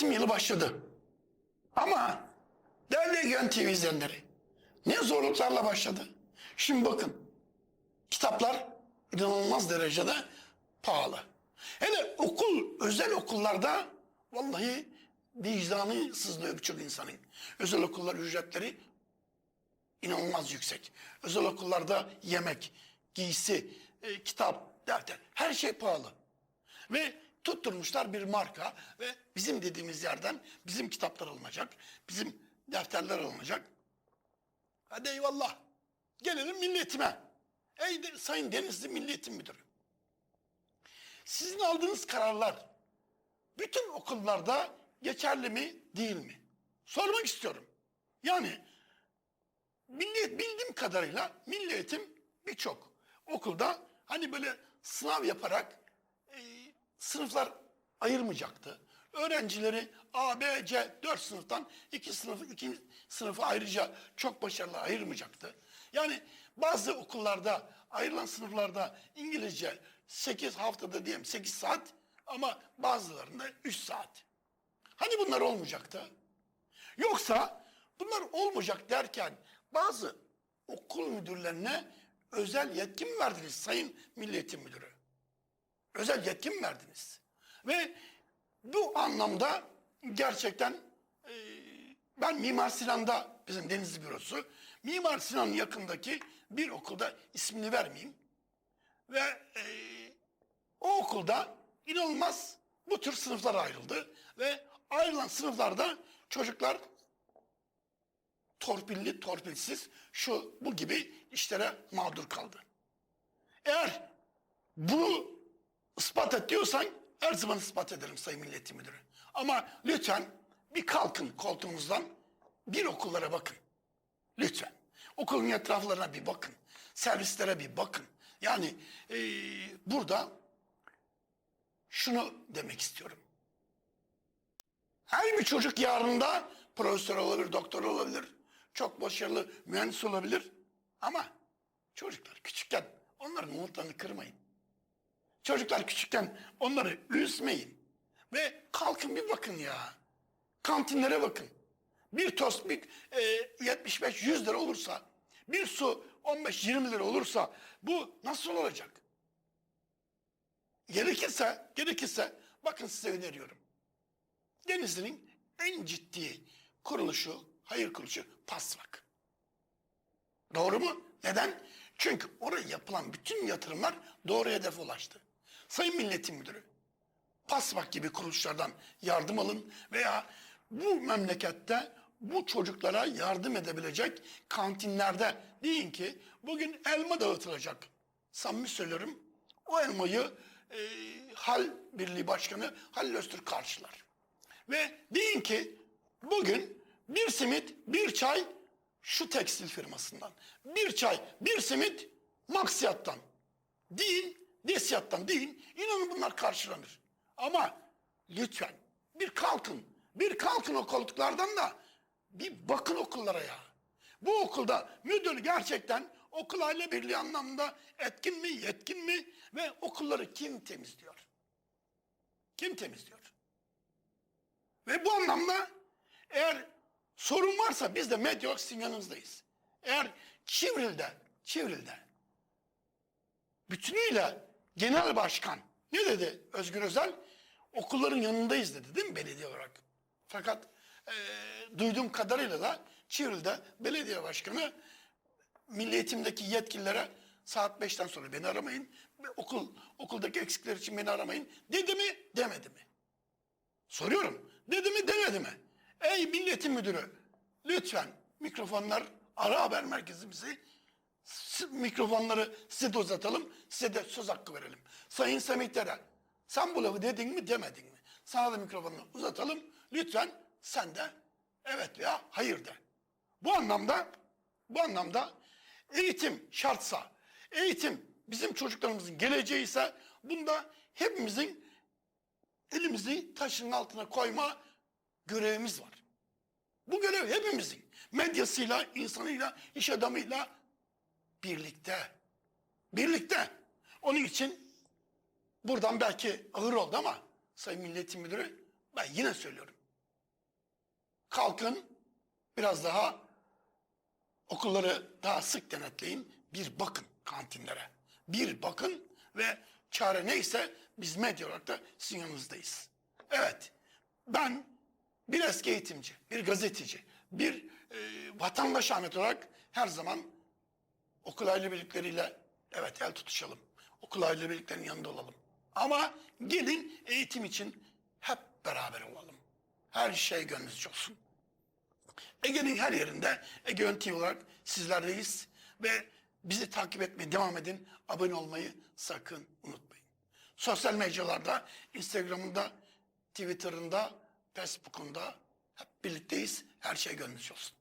eğitim yılı başladı. Ama değerli Egen TV izleyenleri ne zorluklarla başladı. Şimdi bakın kitaplar inanılmaz derecede pahalı. Hele okul, özel okullarda vallahi vicdanı sızlıyor birçok insanın. Özel okullar ücretleri inanılmaz yüksek. Özel okullarda yemek, giysi, e, kitap, defter her şey pahalı. Ve tutturmuşlar bir marka ve bizim dediğimiz yerden bizim kitaplar alınacak, bizim defterler alınacak. Hadi eyvallah. Gelelim milletime. Ey de, Sayın Denizli Milliyetin Müdürü. Sizin aldığınız kararlar bütün okullarda geçerli mi değil mi? Sormak istiyorum. Yani milli, bildiğim kadarıyla milli eğitim birçok okulda hani böyle sınav yaparak sınıflar ayırmayacaktı. Öğrencileri A, B, C dört sınıftan iki sınıf, iki sınıfı ayrıca çok başarılı ayırmayacaktı. Yani bazı okullarda ayrılan sınıflarda İngilizce 8 haftada diyelim 8 saat ama bazılarında 3 saat. Hani bunlar olmayacaktı? Yoksa bunlar olmayacak derken bazı okul müdürlerine özel yetki mi verdiniz Sayın Milli Eğitim Müdürü? Özel yetki mi verdiniz? Ve bu anlamda gerçekten e, ben Mimar Sinan'da bizim Denizli Bürosu Mimar Sinan'ın yakındaki bir okulda ismini vermeyeyim. Ve e, o okulda inanılmaz bu tür sınıflar ayrıldı. Ve ayrılan sınıflarda çocuklar torpilli torpilsiz şu bu gibi işlere mağdur kaldı. Eğer bunu ispat et diyorsan her zaman ispat ederim Sayın Millet Müdürü. Ama lütfen bir kalkın koltuğunuzdan bir okullara bakın. Lütfen. Okulun etraflarına bir bakın. Servislere bir bakın. Yani eee, burada şunu demek istiyorum. Her bir çocuk yarında profesör olabilir, doktor olabilir, çok başarılı mühendis olabilir. Ama çocuklar küçükken onların umutlarını kırmayın. Çocuklar küçükken onları üzmeyin. Ve kalkın bir bakın ya. Kantinlere bakın. Bir tost bir, e, 75-100 lira olursa, bir su 15-20 lira olursa bu nasıl olacak? Gerekirse, gerekirse bakın size öneriyorum. Denizli'nin en ciddi kuruluşu, hayır kuruluşu Pasvak. Doğru mu? Neden? Çünkü oraya yapılan bütün yatırımlar doğru hedefe ulaştı. Sayın Milletin Müdürü, Pasvak gibi kuruluşlardan yardım alın veya bu memlekette bu çocuklara yardım edebilecek kantinlerde deyin ki bugün elma dağıtılacak. Samimi söylüyorum o elmayı e, Hal Birliği Başkanı Halil Öztürk karşılar. Ve deyin ki bugün bir simit, bir çay şu tekstil firmasından. Bir çay, bir simit Maksiyat'tan. Deyin, Desiyat'tan deyin. İnanın bunlar karşılanır. Ama lütfen bir kalkın. Bir kalkın o koltuklardan da bir bakın okullara ya. Bu okulda müdür gerçekten okul aile birliği anlamında etkin mi, yetkin mi ve okulları kim temizliyor? Kim temizliyor? Ve bu anlamda eğer sorun varsa biz de medya sizin yanınızdayız. Eğer Çivril'de, Çivril'de bütünüyle genel başkan ne dedi Özgür Özel? Okulların yanındayız dedi değil mi belediye olarak? Fakat e, duyduğum kadarıyla da Çivril'de belediye başkanı milli eğitimdeki yetkililere saat 5'ten sonra beni aramayın. Okul okuldaki eksikler için beni aramayın. Dedi mi, demedi mi? Soruyorum. Dedi mi demedi mi? Ey milletin müdürü lütfen mikrofonlar ara haber merkezimizi mikrofonları size de uzatalım. Size de söz hakkı verelim. Sayın Semih Dere sen bu lafı dedin mi demedin mi? Sana da mikrofonunu uzatalım. Lütfen sen de evet veya hayır de. Bu anlamda bu anlamda eğitim şartsa, eğitim bizim çocuklarımızın geleceği ise bunda hepimizin elimizi taşın altına koyma görevimiz var. Bu görev hepimizin. Medyasıyla, insanıyla, iş adamıyla birlikte. Birlikte. Onun için buradan belki ağır oldu ama Sayın Milletin Müdürü ben yine söylüyorum. kalkın biraz daha okulları daha sık denetleyin. Bir bakın kantinlere. Bir bakın ve çare neyse biz medya olarak da sizin yanınızdayız. Evet ben bir eski eğitimci, bir gazeteci, bir e, vatandaş Ahmet olarak her zaman okul aile birlikleriyle evet el tutuşalım. Okul aile birliklerinin yanında olalım. Ama gelin eğitim için hep beraber olalım. Her şey gönlünüzce olsun. Ege'nin her yerinde Ege Ön TV olarak sizlerleyiz. Ve bizi takip etmeye devam edin. Abone olmayı sakın unutmayın. Sosyal mecralarda, Instagram'ında, Twitter'ında, Facebook'unda hep birlikteyiz. Her şey gönlünüzce olsun.